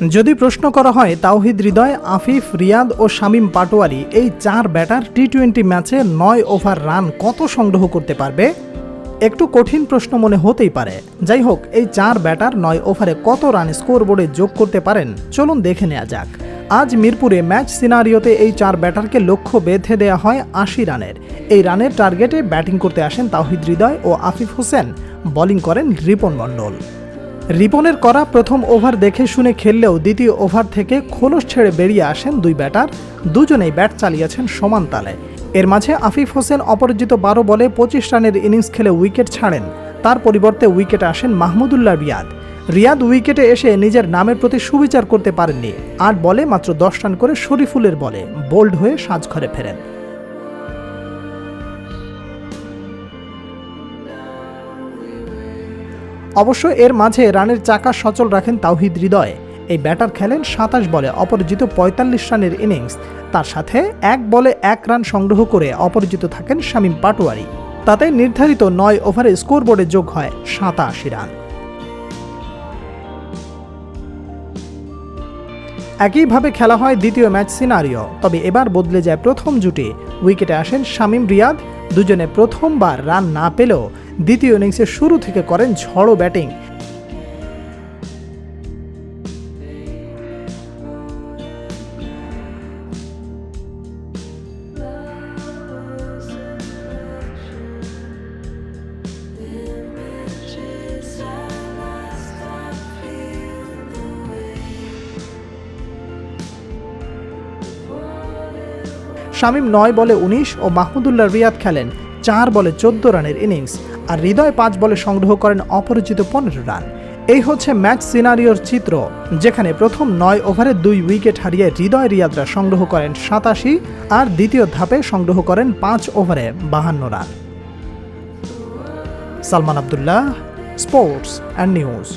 যদি প্রশ্ন করা হয়, তাওহিদ হৃদয়, আফিফ, রিয়াদ ও শামীম পাটোয়ারি এই চার ব্যাটার টি টোয়েন্টি ম্যাচে নয় ওভার রান কত সংগ্রহ করতে পারবে? একটু কঠিন প্রশ্ন মনে হতেই পারে। যাই হোক, এই চার ব্যাটার নয় ওভারে কত রান স্কোরবোর্ডে যোগ করতে পারেন? চলুন দেখে নেওয়া যাক। আজ মিরপুরে ম্যাচ সিনারিওতে এই চার ব্যাটারকে লক্ষ্য বেঁধে দেওয়া হয় আশি রানের। এই রানের টার্গেটে ব্যাটিং করতে আসেন তাওহিদ হৃদয় ও আফিফ হোসেন। বোলিং করেন রিপন মণ্ডল। রিপনের করা প্রথম ওভার দেখে শুনে খেললেও দ্বিতীয় ওভার থেকে খোলস ছেড়ে বেরিয়ে আসেন দুই ব্যাটার। দুজনেই ব্যাট চালিয়েছেন সমান তালে। এর মাঝে আফিফ হোসেন অপরাজিত বারো বলে পঁচিশ রানের ইনিংস খেলে উইকেট ছাড়েন। তার পরিবর্তে উইকেটে আসেন মাহমুদুল্লাহ রিয়াদ। রিয়াদ উইকেটে এসে নিজের নামের প্রতি সুবিচার করতে পারেননি। আট বলে মাত্র দশ রান করে শরীফুলের বলে। বোল্ড হয়ে সাজঘরে ফেরেন। অবশ্য এর মাঝে রানের চাকা সচল রাখেন তাওহিদ হৃদয়। এই ব্যাটার খেলেন সাতাশ বলে অপরাজিত পঁয়তাল্লিশ রানের ইনিংস। তার সাথে এক বলে এক রান সংগ্রহ করে অপরাজিত থাকেন শামীম পাটোয়ারি। তাতে নির্ধারিত নয় ওভারে স্কোরবোর্ডে যোগ হয় সাতাশি রান। একইভাবে খেলা হয় দ্বিতীয় ম্যাচ সিনারিও, তবে এবার বদলে যায় প্রথম জুটি। উইকেটে আসেন শামীম রিয়াদ। দুজনে প্রথমবার রান না পেলেও দ্বিতীয় ইনিংসের শুরু থেকে করেন ঝড়ো ব্যাটিং। শামীম নয় বলে উনিশ ও মাহমুদুল্লাহ রিয়াদ খেলেন। চার বলে চোদ্দ রানের ইনিংস আর হৃদয় পাঁচ বলে সংগ্রহ করেন অপরিচিত পনেরো রান। এই হচ্ছে ম্যাচ সিনারিওর চিত্র, যেখানে প্রথম নয় ওভারে দুই উইকেট হারিয়ে হৃদয় রিয়াদরা সংগ্রহ করেন সাতাশি আর দ্বিতীয় ধাপে সংগ্রহ করেন পাঁচ ওভারে বাহান্ন run. Salman Abdullah, sports and news.